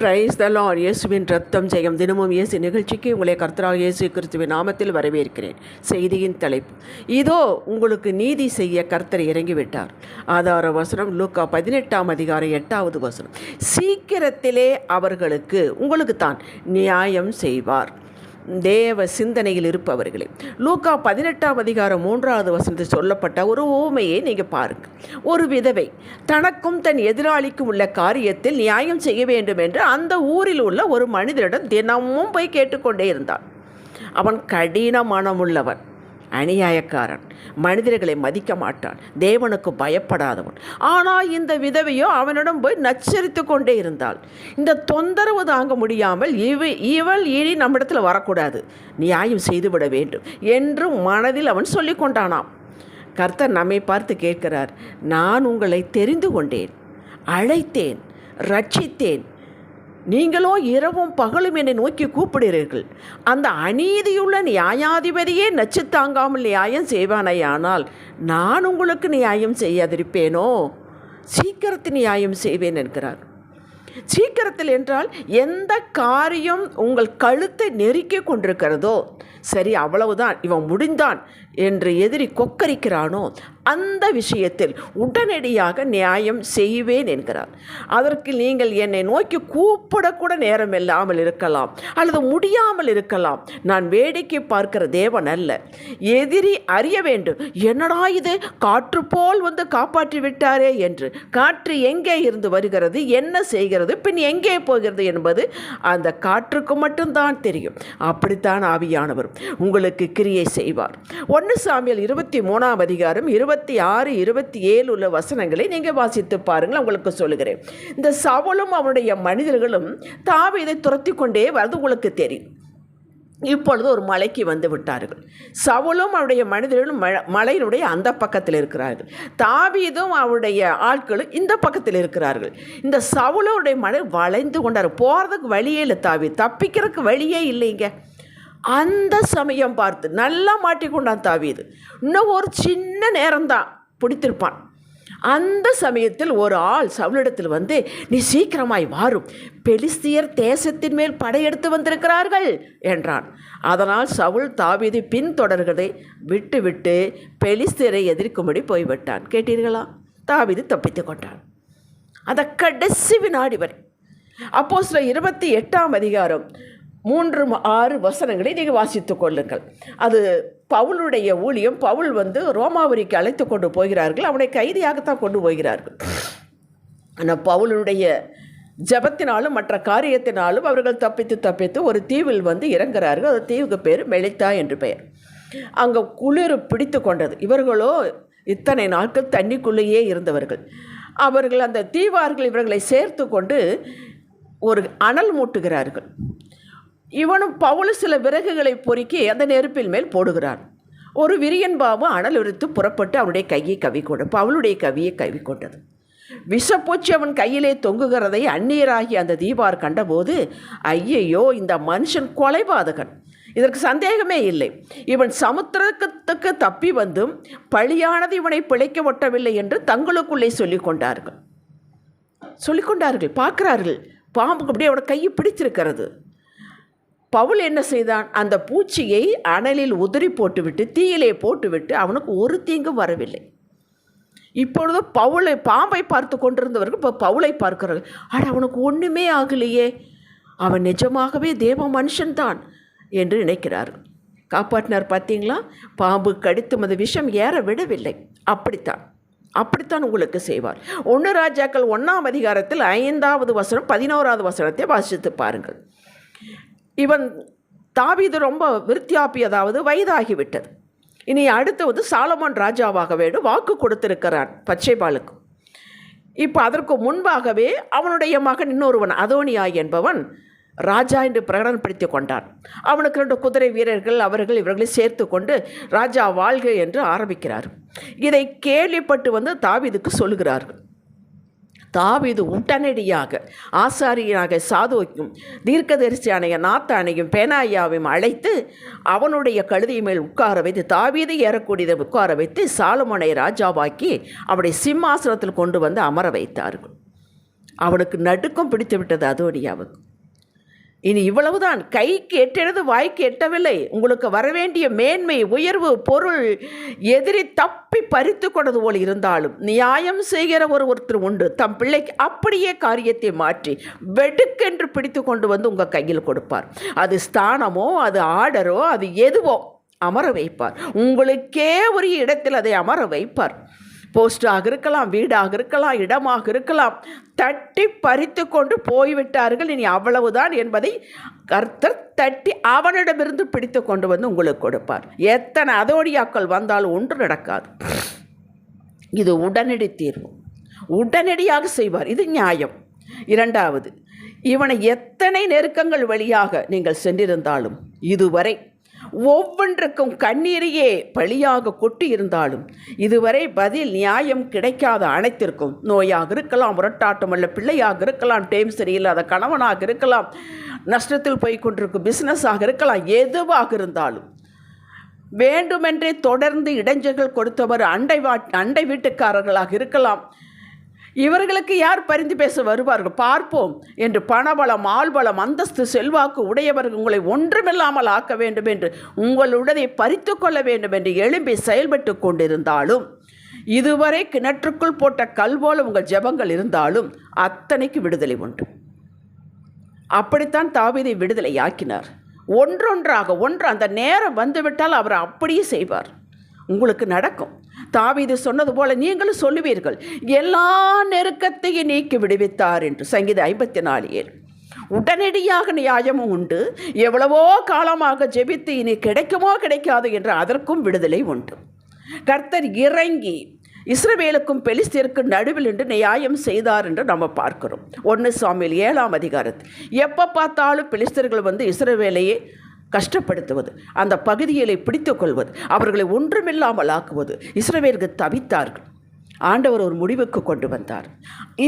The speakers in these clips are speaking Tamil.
பிரைஸ் த லார்ட் இயேசுவின் ரத்தம் ஜெயம். தினமும் இயேசு நிகழ்ச்சிக்கு உங்களை கர்த்தராக இயேசு கிறிஸ்துவின் நாமத்தில் வரவேற்கிறேன். செய்தியின் தலைப்பு. இதோ உங்களுக்கு நீதி செய்ய கர்த்தர் இறங்கிவிட்டார். ஆதார வசனம் லூக்கா பதினெட்டாம் அதிகாரம் எட்டாவது வசனம். சீக்கிரத்திலே அவர்களுக்கு உங்களுக்கு தான் நியாயம் செய்வார். தேவ சிந்தனையில் இருப்பவர்களே. லூக்கா பதினெட்டாம் அதிகாரம் மூன்றாவது வசனத்தில் சொல்லப்பட்ட ஒரு ஓமையை நீங்கள் பாருங்கள் ஒரு விதவை தனக்கும் தன் எதிராளிக்கும் உள்ள காரியத்தில் நியாயம் செய்ய வேண்டும் என்று அந்த ஊரில் உள்ள ஒரு மனிதரிடம் தினமும் போய் கேட்டுக்கொண்டே இருந்தான். அவன் கடின மனமுள்ளவன் அநியாயக்காரன். மனிதர்களை மதிக்க மாட்டான். தேவனுக்கு பயப்படாதவன். ஆனால் இந்த விதவையோ அவனிடம் போய் நச்சரித்து கொண்டே இருந்தாள். இந்த தொந்தரவு தாங்க முடியாமல் இவ இவள் இனி நம்மிடத்தில் வரக்கூடாது. நியாயம் செய்துவிட வேண்டும் என்று மனதில் அவன் சொல்லிக்கொண்டானாம் கர்த்தர் நம்மை பார்த்து கேட்கிறார் நான் உங்களை தெரிந்து கொண்டேன் அழைத்தேன் ரட்சித்தேன் நீங்களோ இரவும் பகலும் என்னை நோக்கி கூப்பிடுகிறீர்கள். அந்த அநீதியுள்ள நியாயாதிபதியே நச்சு தாங்காமல் நியாயம் செய்வானையானால் நான் உங்களுக்கு நியாயம் செய்யாதிருப்பேனோ? சீக்கிரத்து நியாயம் செய்வேன் என்கிறார். சீக்கிரத்தில் என்றால் எந்த காரியம் உங்கள் கழுத்தை நெருக்கி கொண்டிருக்கிறதோ சரி அவ்வளவுதான். இவன் முடிந்தான். என்று எதிரி கொக்கரிக்கிறானோ அந்த விஷயத்தில் உடனடியாக நியாயம் செய்வேன் என்கிறார். அதற்கு நீங்கள் என்னை நோக்கி கூப்பிடக்கூட நேரம் இல்லாமல் இருக்கலாம் அல்லது முடியாமல் இருக்கலாம். நான் வேடிக்கை பார்க்கிற தேவன் அல்ல. எதிரி அறிய வேண்டும் என்னடா இது? காற்று போல் வந்து காப்பாற்றி விட்டாரே என்று. காற்று எங்கே இருந்து வருகிறது என்ன செய்கிறது பின் எங்கே போகிறது என்பது அந்த காற்றுக்கு மட்டும்தான் தெரியும். அப்படித்தான் ஆவியானவர் உங்களுக்கு கிரியை செய்வார். ஒன்று சாமியல் இருபத்தி மூணாம் அதிகாரம் இருபத்தி ஆறு இருபத்தி ஏழு உள்ள வசனங்களை நீங்கள் வாசித்து பாருங்கள். உங்களுக்கு சொல்லுகிறேன். இந்த சவலும் அவனுடைய மனிதர்களும் தாவீதை துரத்தி கொண்டே வரது உங்களுக்கு தெரியும் இப்பொழுது ஒரு மலைக்கு வந்து விட்டார்கள். சவுலும் அவருடைய மனிதர்களும் ம மலையினுடைய அந்த பக்கத்தில் இருக்கிறார்கள். தாவீதும் அவருடைய ஆட்களும் இந்த பக்கத்தில் இருக்கிறார்கள். இந்த சவுளுடைய மலை வளைந்து கொண்டார் போகிறதுக்கு வழியே இல்லை தாவி தப்பிக்கிறதுக்கு வழியே இல்லைங்க. அந்த சமயம் பார்த்து நல்லா மாட்டிக்கொண்டான் தாவீது. இன்னும் ஒரு சின்ன நேரம்தான் பிடித்திருப்பான். அந்த சமயத்தில் ஒரு ஆள் சவுளிடத்தில் வந்து நீ சீக்கிரமாய் வாரும். பெலிஸ்தியர் தேசத்தின் மேல் படையெடுத்து வந்திருக்கிறார்கள் என்றான். அதனால் சவுல் தாவீது பின்தொடர்கிறதை விட்டுவிட்டு பெலிஸ்தியரை எதிர்க்கும்படி போய்விட்டான். கேட்டீர்களா? தாவீது தப்பித்து கொண்டான். அந்த கடைசி வினாடி வரை. அப்போ சில இருபத்தி எட்டாம் அதிகாரம் மூன்று ஆறு வசனங்களை நீங்கள் வாசித்து கொள்ளுங்கள். அது பவுலுடைய ஊழியம். பவுல் வந்து ரோமாவரிக்கு அழைத்து கொண்டு போகிறார்கள். அவனை கைதியாகத்தான் கொண்டு போகிறார்கள். ஆனால் பவுலுடைய ஜபத்தினாலும் மற்ற காரியத்தினாலும் அவர்கள் தப்பித்து தப்பித்து ஒரு தீவில் வந்து இறங்குறார்கள் அந்த தீவுக்கு பேர் மெளித்தா என்று பெயர். அங்கே குளிர் பிடித்து கொண்டது. இவர்களோ இத்தனை நாட்கள் தண்ணிக்குள்ளேயே இருந்தவர்கள். அவர்கள் அந்த தீவார்கள் இவர்களை சேர்த்து கொண்டு ஒரு அனல் மூட்டுகிறார்கள். இவனும் பவுல் சில விறகுகளை பொறுக்கி அந்த நெருப்பில் மேல் போடுகிறான். ஒரு விரியன் பாபு அனல் உறுத்து புறப்பட்டு அவனுடைய கையை கவி கொண்டு பவுளுடைய கவியை கவி கொண்டது விஷப்பூச்சி அவன் கையிலே தொங்குகிறதை அந்நியராகி அந்த தீபார் கண்டபோது ஐயையோ இந்த மனுஷன் கொலைபாதகன். இதற்கு சந்தேகமே இல்லை. இவன் சமுத்திரத்துக்கு தப்பி வந்தும் பழியானது இவனை பிழைக்க ஒட்டவில்லை என்று தங்களுக்குள்ளே சொல்லிக் கொண்டார்கள். சொல்லிக்கொண்டார்கள் பார்க்கிறார்கள். பாம்புக்கு அப்படியே அவனோட கையை பிடிச்சிருக்கிறது பவுல் என்ன செய்தான்? அந்த பூச்சியை அனலில் உதறி போட்டுவிட்டு தீயிலே போட்டுவிட்டு அவனுக்கு ஒரு தீங்கும் வரவில்லை. இப்பொழுது பவுளை பாம்பை பார்த்து கொண்டிருந்தவர்கள் இப்போ பவுளை பார்க்கிறார்கள். ஆனால் அவனுக்கு ஒன்றுமே ஆகலையே. அவன் நிஜமாகவே தேவ மனுஷன்தான் என்று நினைக்கிறார்கள் காப்பாற்றினார் பார்த்தீங்களா? பாம்பு கடித்தும் அந்த விஷம் ஏற விடவில்லை. அப்படித்தான். அப்படித்தான் உங்களுக்கு செய்வார். ஒன்று ராஜாக்கள் ஒன்றாம் அதிகாரத்தில் ஐந்தாவது வசனம் பதினோராவது வசனத்தை வாசித்து பாருங்கள். இவன் தாவீது ரொம்ப விருத்தியாப்பியதாவது வயதாகிவிட்டது. இனி அடுத்து வந்து சாலமோன் ராஜாவாக வேண்டும் வாக்கு கொடுத்திருக்கிறான் பச்சைபாலுக்கு இப்போ அதற்கு முன்பாகவே அவனுடைய மகன் இன்னொருவன் அதோனியா என்பவன் ராஜா என்று பிரகடனப்படுத்தி கொண்டான். அவனுக்கு ரெண்டு குதிரை வீரர்கள் அவர்கள் இவர்களை சேர்த்து கொண்டு ராஜா வாழ்க என்று ஆரம்பிக்கிறார். இதை கேள்விப்பட்டு வந்து தாவிதுக்கு சொல்லுகிறார்கள். தாவிது உடனடியாக ஆசாரியனாக சாதுவைக்கும் தீர்க்கதரிசியானைய நாத்தானையும் பேனாயாவையும் அழைத்து அவனுடைய கழுதை மேல் உட்கார வைத்து தாவீது ஏறக்கூடியதை உட்கார வைத்து சாலமனை ராஜாவாக்கி அவருடைய சிம்மாசனத்தில் கொண்டு வந்து அமர வைத்தார்கள். அவனுக்கு நடுக்கம் பிடித்து விட்டது அதோடியாவுக்கு இனி இவ்வளவுதான். கைக்கு எட்டினது வாய்க்கு எட்டவில்லை உங்களுக்கு வரவேண்டிய மேன்மை உயர்வு பொருள் எதிரி தப்பி பறித்து கொண்டது போல் இருந்தாலும் நியாயம் செய்கிற ஒரு ஒருத்தர் உண்டு. தம் பிள்ளைக்கு அப்படியே காரியத்தை மாற்றி வெடுக்கென்று பிடித்து கொண்டு வந்து உங்கள் கையில் கொடுப்பார். அது ஸ்தானமோ அது ஆர்டரோ அது எதுவோ அமர வைப்பார். உங்களுக்கே உரிய இடத்தில் அதை அமர வைப்பார். போஸ்டாக இருக்கலாம் வீடாக இருக்கலாம் இடமாக இருக்கலாம் தட்டி பறித்து கொண்டு போய்விட்டார்கள். இனி அவ்வளவுதான் என்பதை கர்த்தர் தட்டி அவனிடமிருந்து பிடித்து கொண்டு வந்து உங்களுக்கு கொடுப்பார். எத்தனை அதோடியாக்கள் வந்தாலும் ஒன்று நடக்காது. இது உடனடி தீர்வு. உடனடியாக செய்வார். இது நியாயம். இரண்டாவது இவனை எத்தனை நெருக்கங்கள் வழியாக நீங்கள் சென்றிருந்தாலும் இதுவரை ஒவ்வொன்றுக்கும் கண்ணீரையே பழியாக கொட்டி இருந்தாலும் இதுவரை பதில் நியாயம் கிடைக்காத அனைத்திற்கும் நோயாக இருக்கலாம் முரட்டாட்டம் அல்ல பிள்ளையாக இருக்கலாம் டைம் சரியில்லாத கணவனாக இருக்கலாம் நஷ்டத்தில் போய் கொண்டிருக்கும் பிஸ்னஸாக இருக்கலாம் எதுவாக இருந்தாலும். வேண்டுமென்றே தொடர்ந்து இடைஞ்சல்கள் கொடுத்தவர் அண்டை வா அண்டை வீட்டுக்காரர்களாக இருக்கலாம். இவர்களுக்கு யார் பரிந்து பேச வருவார்கள்? பார்ப்போம். என்று பணபலம் ஆள்பலம் அந்தஸ்து செல்வாக்கு உடையவர்கள் உங்களை ஒன்றுமில்லாமல் ஆக்க வேண்டும் என்று உங்களுடனே பறித்து கொள்ள வேண்டும் என்று எழும்பி செயல்பட்டு கொண்டிருந்தாலும் இதுவரை கிணற்றுக்குள் போட்ட கல் போல உங்கள் ஜெபங்கள் இருந்தாலும் அத்தனைக்கு விடுதலை உண்டு. அப்படித்தான் தாவீதை விடுதலை ஆக்கினார் ஒன்றொன்றாக ஒன்று அந்த நேரம் வந்துவிட்டால் அவர் அப்படியே செய்வார். உங்களுக்கு நடக்கும். தாவீது சொன்னது போல நீங்களும் சொல்லுவீர்கள் எல்லா நெருக்கத்தையும் நீக்கி விடுவித்தார் என்று. சங்கீத ஐம்பத்தி நாலு ஏழு. உடனடியாக நியாயமும் உண்டு. எவ்வளவோ காலமாக ஜெபித்து இனி கிடைக்குமோ கிடைக்காது என்று அதற்கும் விடுதலை உண்டு. கர்த்தர் இறங்கி இஸ்ரவேலுக்கும் பெலிஸ்தீருக்கும் நடுவில் என்று நியாயம் செய்தார் என்று நம்ம பார்க்கிறோம். ஒன்று சாமியில் ஏழாம் அதிகாரத்தில் எப்போ பார்த்தாலும் பெலிஸ்தர்கள் வந்து இஸ்ரவேலையே கஷ்டப்படுத்துவது அந்த பகுதிகளை பிடித்துக் கொள்வது அவர்களை ஒன்றுமில்லாமல் ஆக்குவது இஸ்ரவேலுக்கு தவித்தார்கள். ஆண்டவர் ஒரு முடிவுக்கு கொண்டு வந்தார்.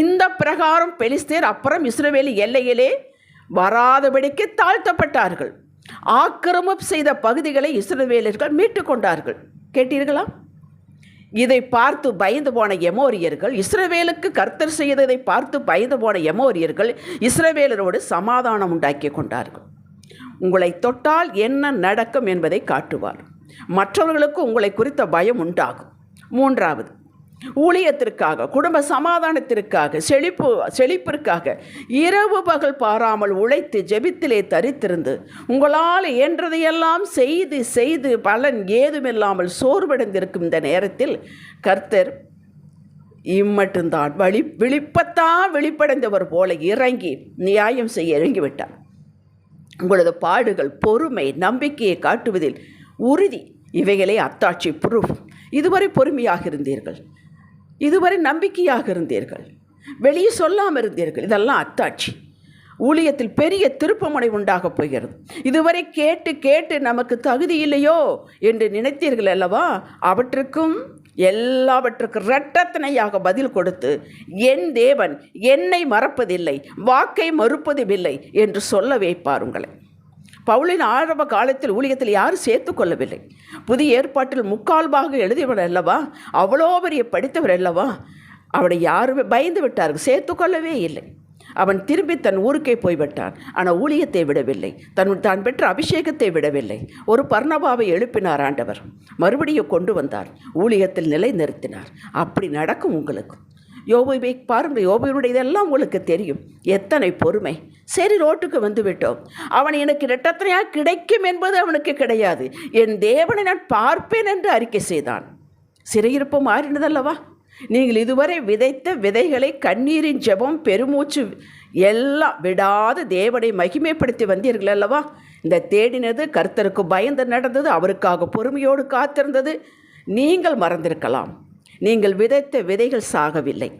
இந்த பிரகாரம் பெலிஸ்தேர் அப்புறம் இஸ்ரவேலி எல்லையிலே வராதபடிக்கு தாழ்த்தப்பட்டார்கள். ஆக்கிரமம் செய்த பகுதிகளை இஸ்ரவேலர்கள் மீட்டு கொண்டார்கள். கேட்டீர்களா? இதை பார்த்து பயந்து போன எமோரியர்கள் இஸ்ரவேலுக்கு கர்த்தர் செய்ததை பார்த்து பயந்து போன எமோரியர்கள் இஸ்ரவேலரோடு சமாதானம் உண்டாக்கி கொண்டார்கள். உங்களை தொட்டால் என்ன நடக்கும் என்பதை காட்டுவார். மற்றவர்களுக்கு உங்களை குறித்த பயம் உண்டாகும். மூன்றாவது ஊழியத்திற்காக குடும்ப சமாதானத்திற்காக செழிப்பு செழிப்பிற்காக இரவு பகல் பாராமல் உழைத்து ஜெபித்திலே தரித்திருந்து உங்களால் இயன்றதையெல்லாம் செய்து செய்து பலன் ஏதுமில்லாமல் சோர்வடைந்திருக்கும் இந்த நேரத்தில் கர்த்தர் இம்மட்டும்தான் வழி விழிப்பத்தான் வெளிப்படைந்தவர் போல இறங்கி நியாயம் செய்ய இறங்கிவிட்டார். உங்களது பாடுகள் பொறுமை நம்பிக்கையை காட்டுவதில் உறுதி. இவைகளே அத்தாட்சி ப்ரூஃப். இதுவரை பொறுமையாக இருந்தீர்கள். இதுவரை நம்பிக்கையாக இருந்தீர்கள். வெளியே சொல்லாமல் இருந்தீர்கள். இதெல்லாம் அத்தாட்சி. ஊழியத்தில் பெரிய திருப்பமுனை உண்டாகப் போகிறது. இதுவரை கேட்டு கேட்டு நமக்கு தகுதி இல்லையோ என்று நினைத்தீர்கள் அல்லவா? அவற்றுக்கும் எல்லாவற்றுக்கும் இரட்டத்தனையாக பதில் கொடுத்து என் தேவன் என்னை மறப்பதில்லை வாக்கை மறுப்பதுமில்லை என்று சொல்ல வைப்பார் உங்களை. பவுலின் ஆரம்ப காலத்தில் ஊழியத்தில் யாரும் சேர்த்து கொள்ளவில்லை. புதிய ஏற்பாட்டில் முக்கால்வாக எழுதியவர் அல்லவா? அவ்வளோ பெரிய படித்தவர் அல்லவா? அவனை யாருமே பயந்து விட்டார்கள் சேர்த்து கொள்ளவே இல்லை. அவன் திரும்பி தன் ஊருக்கே போய்விட்டான். ஆனால் ஊழியத்தை விடவில்லை. தன் தான் பெற்ற அபிஷேகத்தை விடவில்லை. ஒரு பர்ணபாவை எழுப்பினார் ஆண்டவர். மறுபடியும் கொண்டு வந்தார். ஊழியத்தில் நிலை நிறுத்தினார் அப்படி நடக்கும் உங்களுக்கு. யோபுவை பாருங்கள் யோபுவினுடைய இதெல்லாம் உங்களுக்கு தெரியும். எத்தனை பொறுமை. சரி ரோட்டுக்கு வந்து விட்டோம் அவன் எனக்கு இரட்டத்தனையாக கிடைக்கும் என்பது அவனுக்கு கிடையாது. என் தேவனை நான் பார்ப்பேன் என்று அறிக்கை செய்தான். சிறையிருப்பு மாறினதல்லவா? நீங்கள் இதுவரை விதைத்த விதைகளை கண்ணீரின் ஜெபம் பெருமூச்சு எல்லாம் விடாது. தேவனை மகிமைப்படுத்தி வந்தீர்கள் அல்லவா? இந்த தேடினது கர்த்தருக்கு பயந்து நடந்தது அவருக்காக பொறுமையோடு காத்திருந்தது. நீங்கள் மறந்திருக்கலாம். நீங்கள் விதைத்த விதைகள் சாகவில்லை.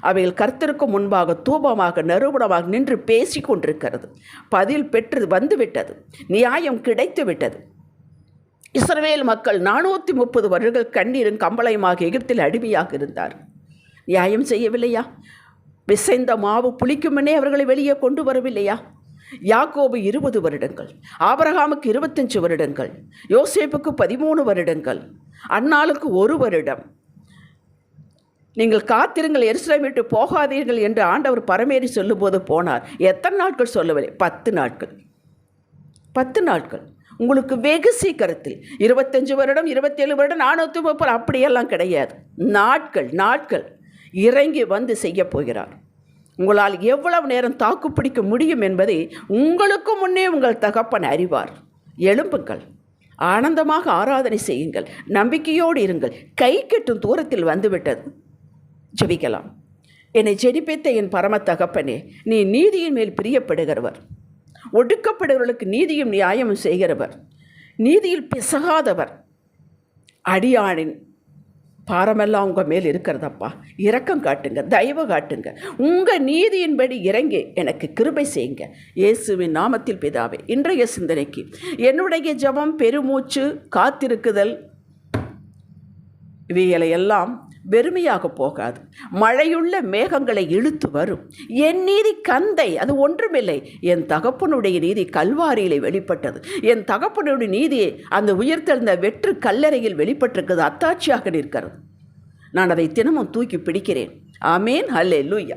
அவைகள் கர்த்தருக்கு முன்பாக தூபமாக நறுபடமாக நின்று பேசி கொண்டிருக்கிறது பதில் பெற்று வந்துவிட்டது. நியாயம் கிடைத்து விட்டது இஸ்ரவேல் மக்கள் நானூற்றி முப்பது வருடங்கள் கண்ணீரும் கம்பளையுமாக எகிப்தில் அடிமையாக இருந்தார். நியாயம் செய்யவில்லையா? பிசைந்த மாவு புளிக்குமெனே அவர்களை வெளியே கொண்டு வரவில்லையா? யாக்கோபு இருபது வருடங்கள் ஆபரகாமுக்கு இருபத்தஞ்சு வருடங்கள் யோசேப்புக்கு பதிமூணு வருடங்கள் அன்னாளுக்கு ஒரு வருடம். நீங்கள் காத்திருங்கள் எருசலேம் விட்டு போகாதீர்கள் என்று ஆண்டவர் பரமேறி சொல்லும்போது போனார். எத்தனை நாட்கள் சொல்லவில்லை? பத்து நாட்கள். பத்து நாட்கள். உங்களுக்கு வெகு சீக்கிரத்தில். இருபத்தஞ்சு வருடம் இருபத்தேழு வருடம் நானூற்றி முப்பது அப்படியெல்லாம் கிடையாது. நாட்கள் நாட்கள் இறங்கி வந்து செய்ய போகிறார். உங்களால் எவ்வளவு நேரம் தாக்கு பிடிக்க முடியும் என்பதை உங்களுக்கு முன்னே உங்கள் தகப்பன் அறிவார். எழும்புங்கள். ஆனந்தமாக ஆராதனை செய்யுங்கள். நம்பிக்கையோடு இருங்கள். கை கெட்டும் தூரத்தில் வந்துவிட்டது. ஜெபிக்கலாம். என்னை ஜெனிப்பித்த என் பரம தகப்பனே நீ நீதியின் மேல் பிரியப்படுகிறவர். ஒடுக்கப்படுகிறவர்களுக்கு நீதியும் நியாயமும் செய்கிறவர். நீதியில் பிசகாதவர். அடியானின் பாரமெல்லாம் உங்கள் மேல் இருக்கிறதப்பா. இரக்கம் காட்டுங்க தயவு காட்டுங்க. உங்கள் நீதியின்படி இறங்கி எனக்கு கிருபை செய்யுங்க. இயேசுவின் நாமத்தில் பிதாவே இன்றைய சிந்தனைக்கு என்னுடைய ஜெபம் பெருமூச்சு காத்திருக்குதல் இவைகளை எல்லாம் வெறுமையாக போகாது. மழையுள்ள மேகங்களை இழுத்து வரும். என் நீதி கந்தை அது ஒன்றுமில்லை. என் தகப்பனுடைய நீதி கல்வாரியிலே வெளிப்பட்டது. என் தகப்பனுடைய நீதி அந்த உயிர்த்தெழுந்த வெற்று கல்லறையில் வெளிப்பட்டிருக்கிறது. அத்தாட்சியாக நிற்கிறது. நான் அதை தினமும் தூக்கி பிடிக்கிறேன். ஆமேன். ஹல்லே லூயா